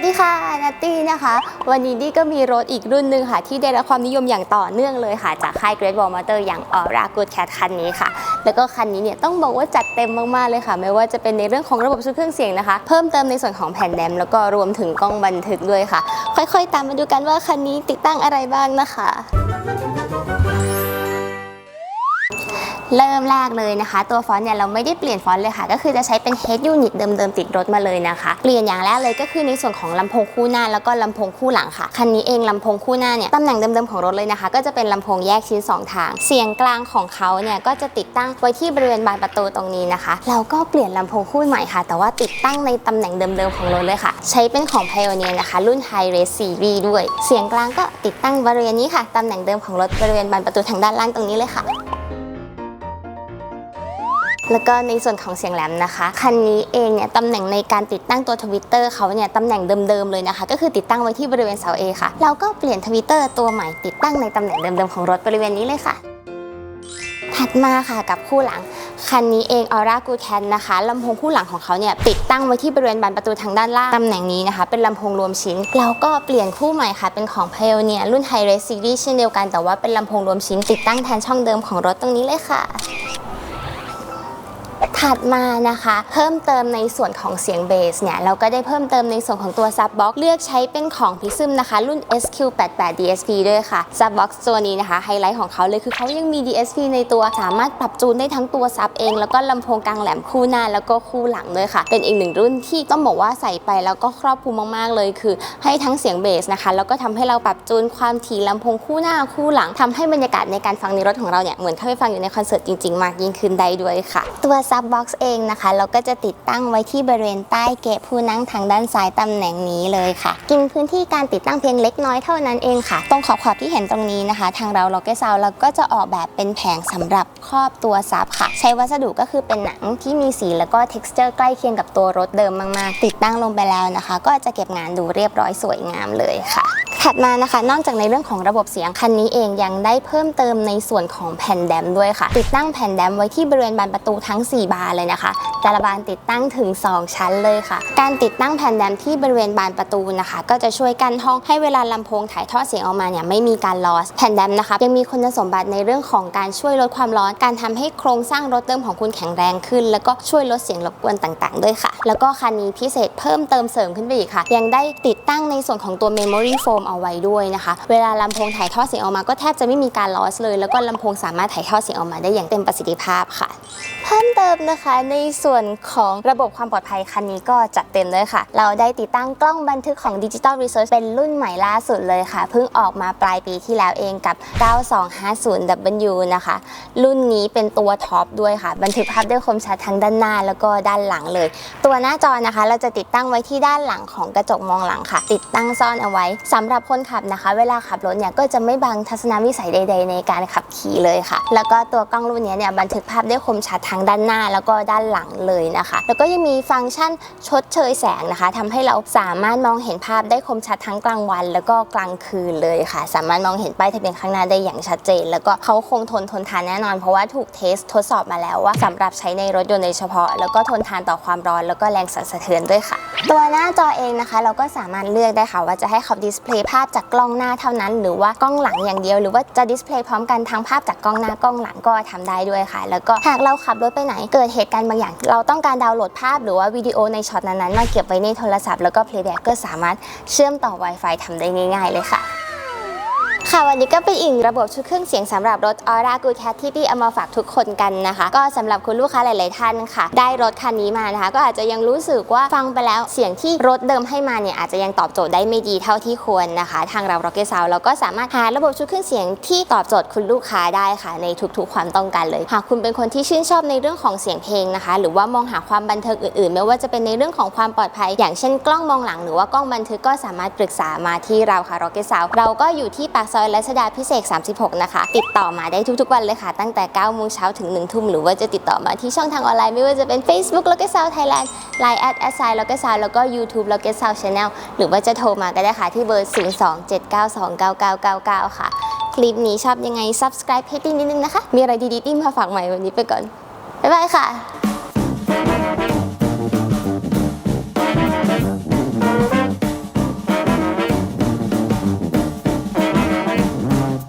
วัสดีค่ะนัตตี้นะคะ วันนี้ดี้ก็มีรถอีกรุ่นหนึ่งค่ะ ที่ได้รับความนิยมอย่างต่อเนื่องเลยค่ะ จากค่าย Great Wall Motor อย่าง Aura Good Cat คันนี้ค่ะ แล้วก็คันนี้เนี่ยต้องบอกว่าจัดเต็มมากๆเลยค่ะ ไม่ว่าจะเป็นในเรื่องของระบบชุดเครื่องเสียงนะคะ เพิ่มเติมในส่วนของแผ่นแรมแล้วก็รวมถึงกล้องบันทึกด้วยค่ะ ค่อยๆ ตามมาดูกันว่าคันนี้ติดตั้งอะไรบ้างนะคะ เริ่มแรกเลยนะคะ ตัวฟอนต์เนี่ยเราไม่ได้เปลี่ยนฟอนต์เลยค่ะ ก็คือจะใช้เป็น head unit เดิมๆติดรถมาเลยนะคะ เปลี่ยนอย่างแรกเลยก็คือในส่วนของลำโพงคู่หน้าแล้วก็ลำโพงคู่หลังค่ะ คันนี้เองลำโพงคู่หน้าเนี่ยตำแหน่งเดิมๆของรถเลยนะคะ ก็จะเป็นลำโพงแยกชิ้น 2 ทาง เสียงกลางของเขาเนี่ยก็จะติดตั้งไว้ที่บริเวณบานประตูตรงนี้นะคะ เราก็เปลี่ยนลำโพงคู่ใหม่ค่ะ แต่ว่าติดตั้งในตำแหน่งเดิมๆของรถเลยค่ะ ใช้เป็นของ Pioneer นะคะ รุ่น High Res Series ด้วย เสียงกลางก็ติดตั้งบริเวณนี้ค่ะตำแหน่งเดิมของรถบริเวณบานประตูทางด้านล่างตรงนี้เลยค่ะ แล้วก็ในส่วนของเสียงแหลมนะคะ คันนี้เองเนี่ยตำแหน่งในการติดตั้งตัวทวิตเตอร์เขาเนี่ยตำแหน่งเดิมๆเลยนะคะ ก็คือติดตั้งไว้ที่บริเวณเสา A ค่ะ เราก็เปลี่ยนทวิตเตอร์ตัวใหม่ติดตั้งในตำแหน่งเดิมๆของรถบริเวณนี้เลยค่ะ ถัดมาค่ะกับคู่หลังคันนี้เอง Aura Good Cat นะคะลำโพงคู่หลังของเขาเนี่ยติดตั้งไว้ที่บริเวณบานประตูทางด้านล่างตำแหน่งนี้นะคะ เป็นลำโพงรวมชิ้นเราก็เปลี่ยนคู่ใหม่ค่ะ เป็นของ Pioneer รุ่น High Res Series เช่นเดียวกันแต่ว่าเป็นลำโพงรวมชิ้น ติดตั้งแทนช่องเดิมของรถตรงนี้เลยค่ะ ถัดมานะคะ เพิ่มเติมในส่วนของเสียงเบสเนี่ยเราก็ได้เพิ่มเติมในส่วนของตัวซับบ็อกเลือกใช้เป็นของ Prism นะคะ รุ่น SQ88 DSP ด้วยค่ะซับบ็อกตัวนี้นะคะไฮไลท์ของเขาเลยคือเขายังมี DSP ในตัวสามารถปรับจูนได้ทั้งตัวซับเอง แล้วก็ลำโพงกลางแหลมคู่หน้าแล้วก็คู่หลังด้วยค่ะ เป็นอีกหนึ่งรุ่นที่ต้องบอกว่าใส่ไปแล้วก็ครอบคลุมมากๆเลย คือให้ทั้งเสียงเบสนะคะแล้วก็ทำให้เราปรับจูนความถี่ลำโพงคู่หน้าคู่หลังทำให้บรรยากาศในการฟังในรถของเราเนี่ยเหมือนเข้าไปฟังอยู่ในคอนเสิร์ตจริงๆ มากยิ่งขึ้นได้ด้วยค่ะ ตัวซับบ็อกซ์เองนะคะ เราก็จะติดตั้งไว้ที่บริเวณใต้เกะผู้นั่งทางด้านซ้ายตำแหน่งนี้เลยค่ะ กินพื้นที่การติดตั้งเพียงเล็กน้อยเท่านั้นเองค่ะ ตรงขอบขอบที่เห็นตรงนี้นะคะ ทางเราเราก็ซาวเราก็จะออกแบบเป็นแผงสำหรับครอบตัวซับค่ะ ใช้วัสดุก็คือเป็นหนังที่มีสีแล้วก็ texture ใกล้เคียงกับตัวรถเดิมมากๆ ติดตั้งลงไปแล้วนะคะ ก็จะเก็บงานดูเรียบร้อยสวยงามเลยค่ะ ถัดมานะคะ นอกจากในเรื่องของระบบเสียงคันนี้เองยังได้เพิ่มเติมในส่วนของแผ่นแดมด้วยค่ะ ติดตั้งแผ่นแดมไว้ที่บริเวณบานประตูทั้ง 4 บานเลยนะคะ แต่ละบานติดตั้งถึง 2 ชั้นเลยค่ะ การติดตั้งแผ่นแดมที่บริเวณบานประตูนะคะ ก็จะช่วยกันห้องให้เวลาลำโพงถ่ายทอดเสียงออกมาเนี่ยไม่มีการลอส แผ่นแดมนะคะยังมีคุณสมบัติในเรื่องของการช่วยลดความร้อน การทำให้โครงสร้างรถเดิมของคุณแข็งแรงขึ้น แล้วก็ช่วยลดเสียงรบกวนต่างๆ ด้วยค่ะ แล้วก็คันนี้พิเศษเพิ่มเติมเสริมขึ้นไปอีกค่ะ ยังได้ติดตั้งในส่วนของตัว Memory Foam เอาไว้ด้วยนะคะ เวลาลำโพงถ่ายทอดเสียงออกมาก็แทบจะไม่มีการลอสเลย แล้วก็ลำโพงสามารถถ่ายทอดเสียงออกมาได้อย่างเต็มประสิทธิภาพค่ะ เพิ่มเติมนะคะในส่วนวนของระบบความปลอดภัยคันนี้ก็จัดเต็มเลยค่ะ เราได้ติดตั้งกล้องบันทึกของ Digital Research เป็นรุ่นใหม่ล่าสุดเลยค่ะ เพิ่งออกมาปลายปีที่แล้วเองกับ 9250W นะคะ รุ่นนี้เป็นตัวท็อปด้วยค่ะ บันทึกภาพได้คมชัดทั้งด้านหน้าแล้วก็ด้านหลังเลย ตัวหน้าจอนะคะ เราจะติดตั้งไว้ที่ด้านหลังของกระจกมองหลังค่ะ ติดตั้งซ่อนเอาไว้สำหรับคนขับนะคะ เวลาขับรถเนี่ยก็จะไม่บังทัศนวิสัยใด ๆ ในการขับขี่เลยค่ะ แล้วก็ตัวกล้องรุ่นนี้เนี่ยบันทึกภาพได้คมชัดทั้งด้านหน้า แล้วก็ด้านหลังเลยนะคะ แล้วก็ยังมีฟังก์ชันชดเชยแสงนะคะทำให้เราสามารถมองเห็นภาพได้คมชัดทั้งกลางวัน แล้วก็กลางคืนเลยค่ะ สามารถมองเห็นป้ายทะเบียนข้างหน้าได้อย่างชัดเจน แล้วก็เขาคงทนทนทานแน่นอน เพราะว่าถูกเทสทดสอบมาแล้วว่าสำหรับใช้ในรถยนต์โดยเฉพาะ แล้วก็ทนทานต่อความร้อนแล้วก็แรงสั่นสะเทือนด้วยค่ะ ตัวหน้าจอเองนะคะ เราก็สามารถเลือกได้ค่ะ ว่าจะให้เขาดิสเพลย์ภาพจากกล้องหน้าเท่านั้น หรือว่ากล้องหลังอย่างเดียว หรือว่าจะดิสเพลย์พร้อมกันทั้งภาพจากกล้องหน้ากล้องหลังก็ทำได้ด้วยค่ะ แล้วก็หากเราขับรถไปไหนเกิดเหตุการณ์บางอย่าง เราต้องการดาวน์โหลดภาพหรือว่าวิดีโอในช็อตนั้นๆมาเก็บไว้ในโทรศัพท์แล้วก็เพลย์แบ็กก็สามารถเชื่อมต่อ Wi-Fi ทำได้ง่าย ๆ เลยค่ะ ค่ะวันนี้ก็เป็นอีกระบบชุดเครื่องเสียงสำหรับรถ Aura Good Cat ที่พี่เอามาฝากทุกคนกันนะคะ ก็สำหรับคุณลูกค้าหลาย ๆ ท่านค่ะ ได้รถคันนี้มานะคะ ก็อาจจะยังรู้สึกว่าฟังไปแล้วเสียงที่รถเดิมให้มาเนี่ยอาจจะยังตอบโจทย์ได้ไม่ดีเท่าที่ควรนะคะ ทางเรา Rocket Sound เราก็สามารถหาระบบชุดเครื่องเสียงที่ตอบโจทย์คุณลูกค้าได้ค่ะในทุก ๆ ความต้องการเลยหากคุณเป็นคนที่ชื่นชอบในเรื่องของเสียงเพลงนะคะ หรือว่ามองหาความบันเทิงอื่น ๆ ไม่ว่าจะเป็นในเรื่องของความปลอดภัย อย่างเช่นกล้องมองหลังหรือว่ากล้องบันทึกก็สามารถปรึกษามาที่เราค่ะ Rocket Sound เราก็อยู่ที่ปากซอยรัชดาพิเศษ 36 นะคะ ติดต่อมาได้ทุกๆวันเลยค่ะ ตั้งแต่9โมงเช้าถึง 1 ทุ่ม หรือว่าจะติดต่อมาที่ช่องทางออนไลน์ไม่ว่าจะเป็น Facebook Rocket Sound Thailand Line at s i Rocket Sound แล้วก็ YouTube Rocket Sound Channel หรือว่าจะโทรมาก็ได้ค่ะที่เบอร์ 027929999 ค่ะ คลิปนี้ชอบยังไง subscribe ให้ติ้งนิดนึงนะคะ มีอะไรดีๆติ้งมาฝากใหม่วันนี้ไปก่อนบ๊ายบายค่ะ